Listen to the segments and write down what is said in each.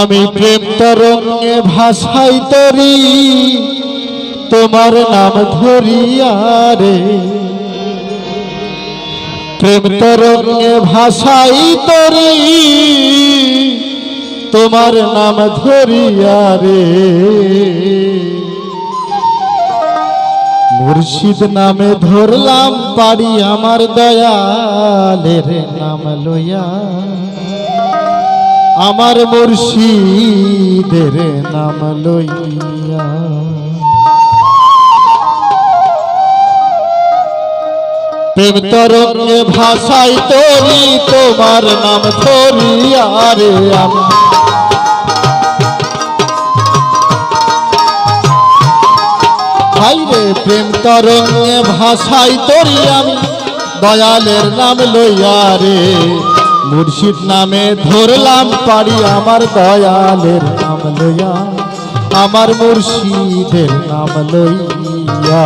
আমি প্রেম তরঙ্গে ভাষাই তরি, তোমার নাম ধরিয়া রে। প্রেম তরঙ্গে ভাষাই তরি, তোমার নাম ধরিয়া রে। মুর্শিদ নামে ধরলাম পারি আমার দয়ালের নাম লইয়া। আমার মুর্শিদের নাম লইয়া। প্রেম তরি তোমার নাম ধরিয়া রে আমি। তরঙ্গে ভাষাই তরি আমি, দয়ালের নাম লইয়া রে। মুর্শিদ নামে ধরলাম পারি আমার দয়ালের নাম লইয়া, আমার মুর্শিদের নাম লইয়া।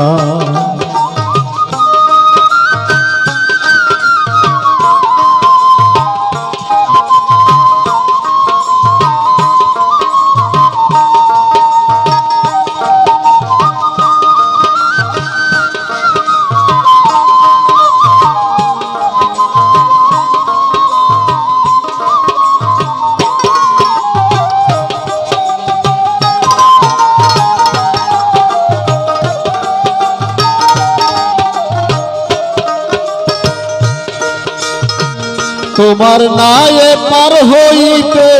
তোমার নায়ে পার হইতে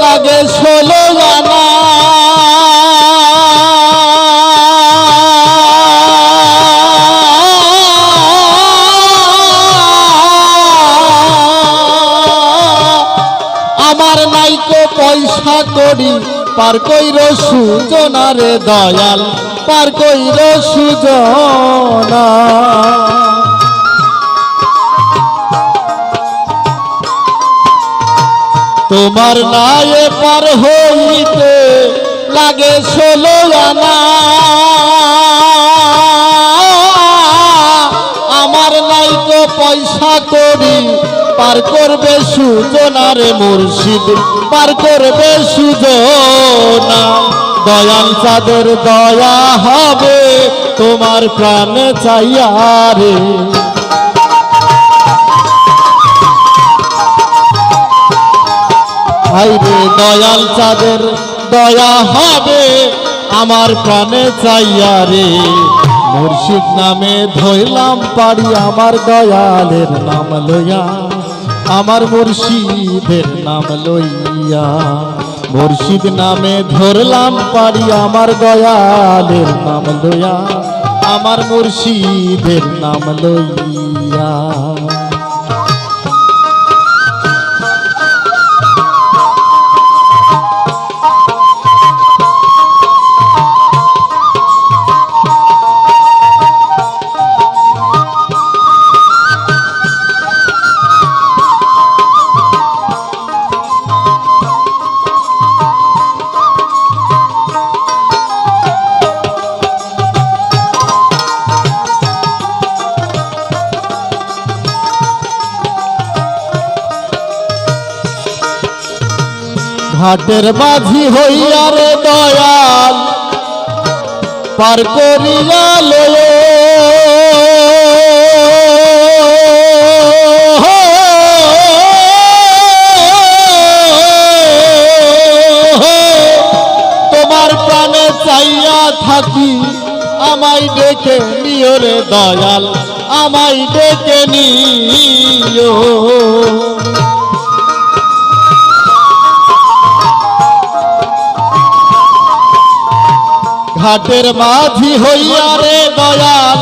লাগে ষোলো জানা আমার নাইকো পয়সা করি পার কইর সুজনারে দয়াল, পার কইর সুজনা তোমার নায়ে পার হইতে লাগে ষোলো আনা। আমার নাইকো পয়সা করি পার করবে সুজনারে মুর্শিদ, পার করবে সুজনা। দয়াল চাঁদের দয়া হবে, তোমার প্রাণ চাইয়া রে। হাইরে দয়াল চাঁদের, দয়া হবে আমার প্রাণে চাইয়া রে। মুর্শিদ নামে ধইলাম পারি আমার দয়ালের নাম লইয়া, আমার মুর্শিদের নাম লইয়া। মুর্শিদ নামে ধরলাম পারি আমার দয়ালের নাম লইয়া, আমার মুর্শিদের নাম লইয়া। ঘাটের মাঝি হইয়া রে দয়াল, পার করিয়া লয়ে। তোমার প্রাণে চাইয়া থাকি, আমায় ডেকে নিও রে দয়াল, আমায় ডেকে নিও। ঘাটের মাঝি হইয়া রে দয়াল,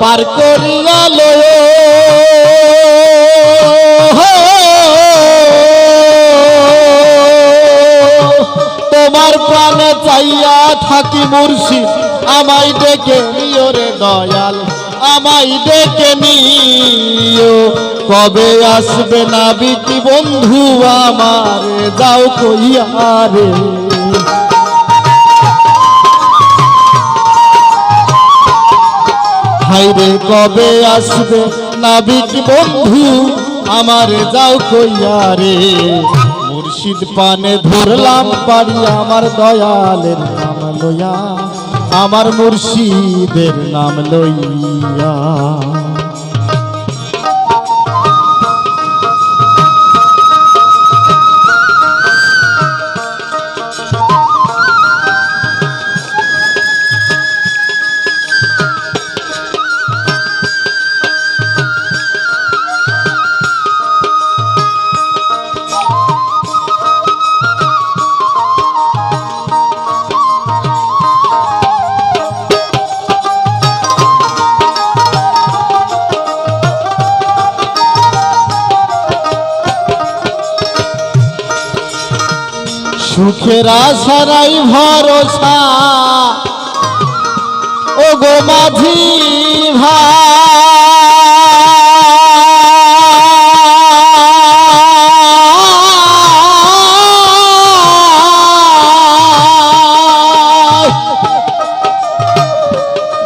পার করিয়া লয়। তোমার প্রাণে চাইয়া থাকি মুর্শিদ, আমায় ডেকে নিও রে দয়াল, আমায় ডেকে নিও। কবে আসবে না বিকি বন্ধু আমার, যাও কইয়া রে। হাইরে কবে আসবে? নাবিক বন্ধু, আমার যাও কইয়া রে। মুর্শিদ পানে ধরলাম পারি আমার দয়ালের নাম লইয়া, আমার মুর্শিদের নাম লইয়া। সুখের আশারাই ভরসা। ও গো মাঝি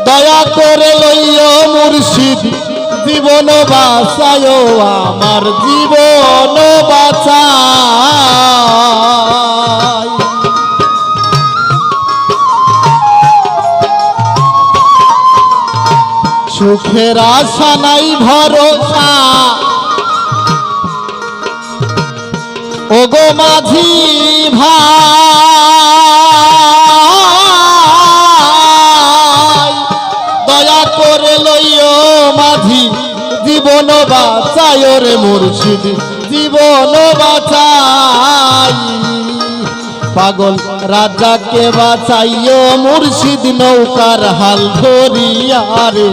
দয়া করে লইও মুর্শিদ জীবন বাঁচায় আমার জীবন বাঁচায় সুখের আশা নাই ভরসা। ওগো মাঝি ভাই, দয়া করে লইও মাঝি, জীবন বাঁচায় রে মুর্শিদ, জীবন বাঁচাই পাগল, রাজাকে বাঁচাইও মুর্শিদ নৌকার হাল ধরিয়া রে।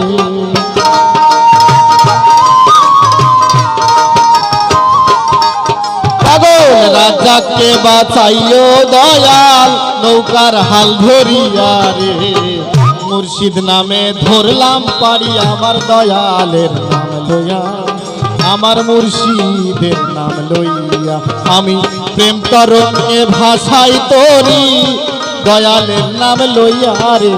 পাগল, রাজাকে বাঁচাইও দয়াল, নৌকার হাল ধরিয়া রে। মুর্শিদ নামে ধরলাম পারি আমার দয়ালের নাম লইয়া আমার মুর্শিদের নাম লইয়া আমি প্রেম তরঙ্গে ভাষাই তোরি দয়ালের নাম লইয়া রে।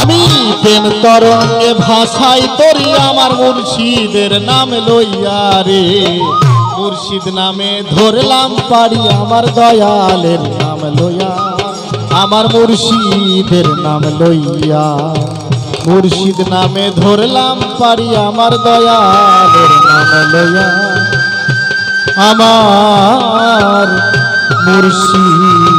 আমি প্রেম তরঙ্গে ভাষাই তোরি আমার মুর্শিদের নাম লইয়া রে। মুর্শিদ নামে ধরলাম পারি আমার দয়ালের নাম লইয়া আমার মুর্শিদের নাম লইয়া মুর্শিদ নামে ধরলাম পারি আমার দয়ালের নাম লইয়া। আমার মুর্শিদ